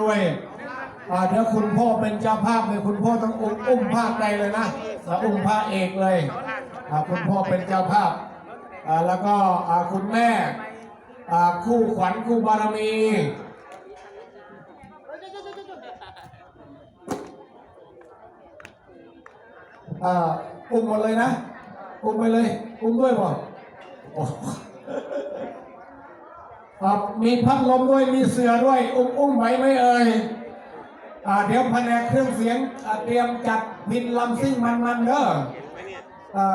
รวยอ่าเดี๋ยวคุณพ่อเป็นเจ้าภาพเลยคุณพ่อต้องอุ้มอุ้มภาคใดเลยนะอุ้มพระเอกเลยคุณพ่อเป็นเจ้าภาพแล้วก็คุณแม่คู่ขวัญคู่บารมีอุ้มหมดเลยนะ อุ้มไปเลย อุ้มด้วยป่ะโอ้ครับ มีพัดลมด้วยมีเสือด้วยอุ้มอุ้มไหวไหมเอ่ยเดี๋ยวแผนกเครื่องเสียงเตรียมจัดพินลำซิ่งมันๆเด้ออ่า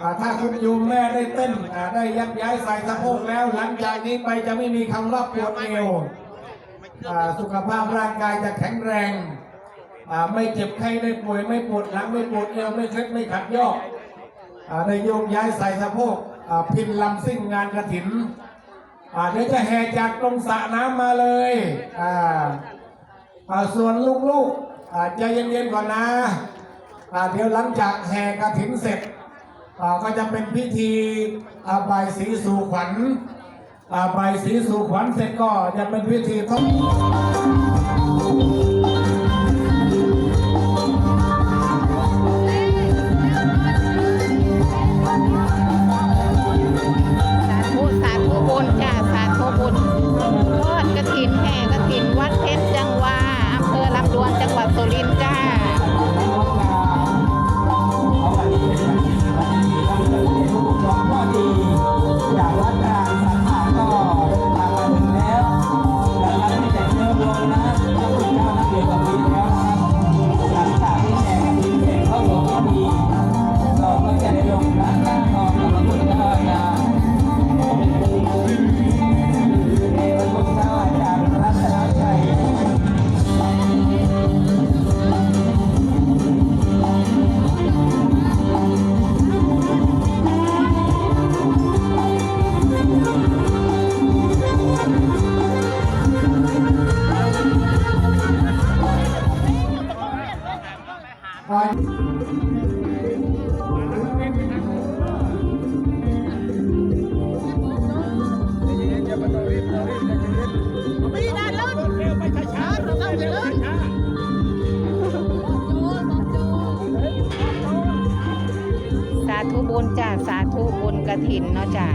อ่าถ้าคุณโยูแม่ได้เต้นได้ยักย้ายใส่สะโพกแล้ว หลังจากนี้ไปจะไม่มีคำว่าปวดเอวสุขภาพร่างกายจะแข็งแรง ไม่เจ็บไข้ไม่ป่วยไม่ปวดหลังไม่ปวดเอวไม่เคล็ดไม่ขัดยอกอ่าได้โยกย้ายใส่สะโพกพินลำซิ่งงานกระถิ่น อ่าเดี๋ยวจะแห่จากตรงสระน้ำมาเลยอ่าอ่าส่วนลูกๆอ่าใจเย็นๆก่อนนะอ่าเดี๋ยวหลังจากแห่กระถินเสร็จอ่าก็จะเป็นพิธีอาบายสีสู่ขวัญอาบายสีสู่ขวัญเสร็จก็จะเป็นพิธีทบส สาธุบุญจ้าสาธุบุญกระถินเนาะจ้า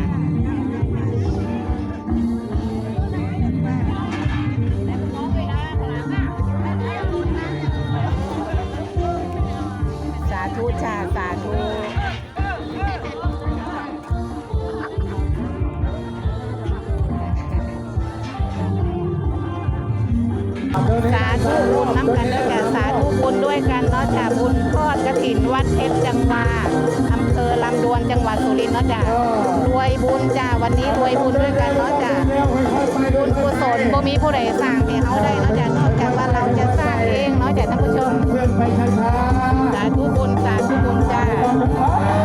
สาธุจ้าสาธุสาธุบุญน้ำกันด้วยกันสาธุบุญด้วยกันเนาะจ้ะบุญทอดกระถินวัดเพชรจังหวาอำเภอลำดวนจังหวัดสุรินทร์เนาะจ้ะรวยบุญจ้าวันนี้รวยบุญด้วยกันเนาะจ้ะบุญกุศลบ่มีผู้ใดสร้างให้เฮาได้เนาะจ้ะนอกจากว่าเราจะสร้างเองเนาะจ้ะท่านผู้ชมาธุบุญสาธุบุญจ้า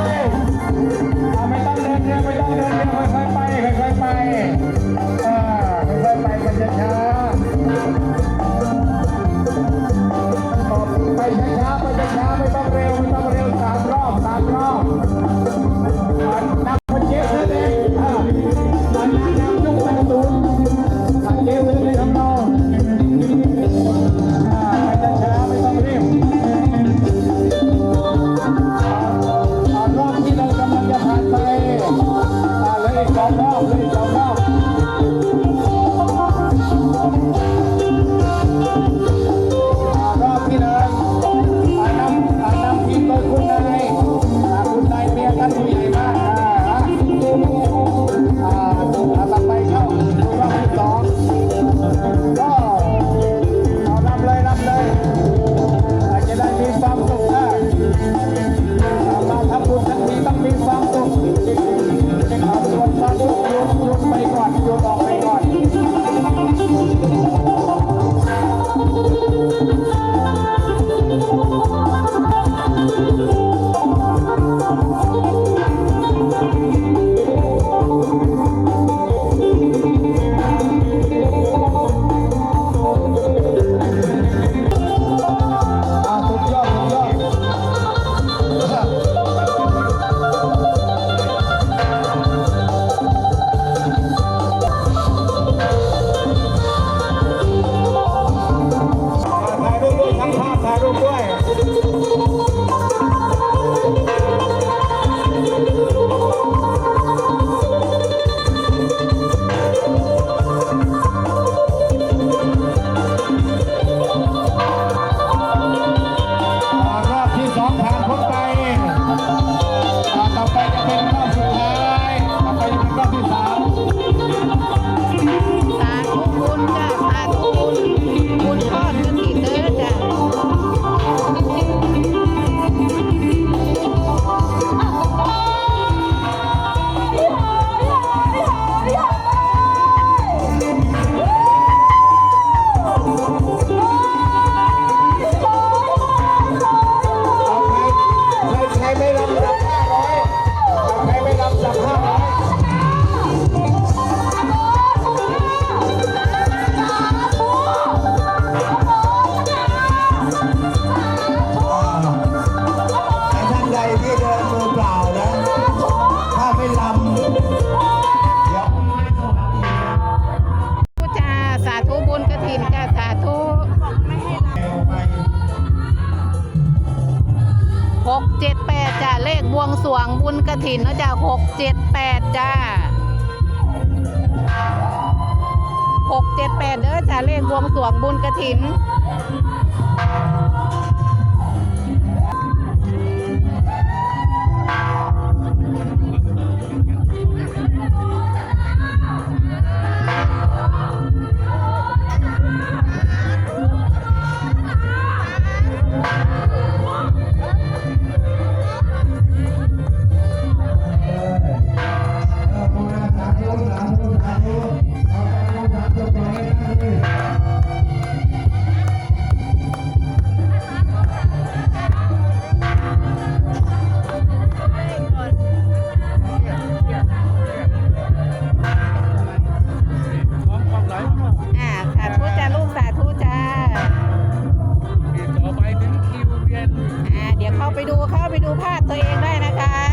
นเนาะจ้าหกเจ็ดแปดจ้าหกเจ็ดแปดเด้อจ้าเลขบวงสวงบุญกระถิน ไปดูเข้าไปดูภาพตัวเองได้นะคะ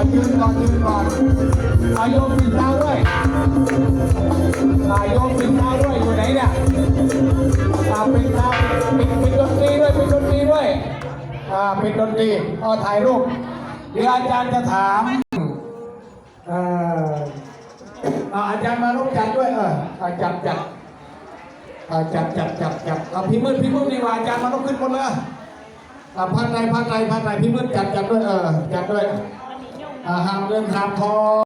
อ่ายืนก่อนยืนก่อนอ่ายกปิดเตาด้วยอ่ายกปิดเตาด้วยอยู่ไหนเนี่ยอ่าเป็นครับเป็นเป็นดนตรีด้วยเป็นดนตรีด้วยอ่าเป็นดนตรีเอาถ่ายรูปเดี๋ยวอาจารย์จะถามเอ่ออาอาจารย์มารูปจัดด้วยเอออ่าจัดจัดอาจัดจัดจัดจัดเอาพี่มืดพี่มืดดีกว่าอาจารย์มาลุกขึ้นคนเลยอ่าพันในพันในพันในพี่มืดจัดจัดด้วยเออจัดด้วย ห้ามเงินห้ามทอง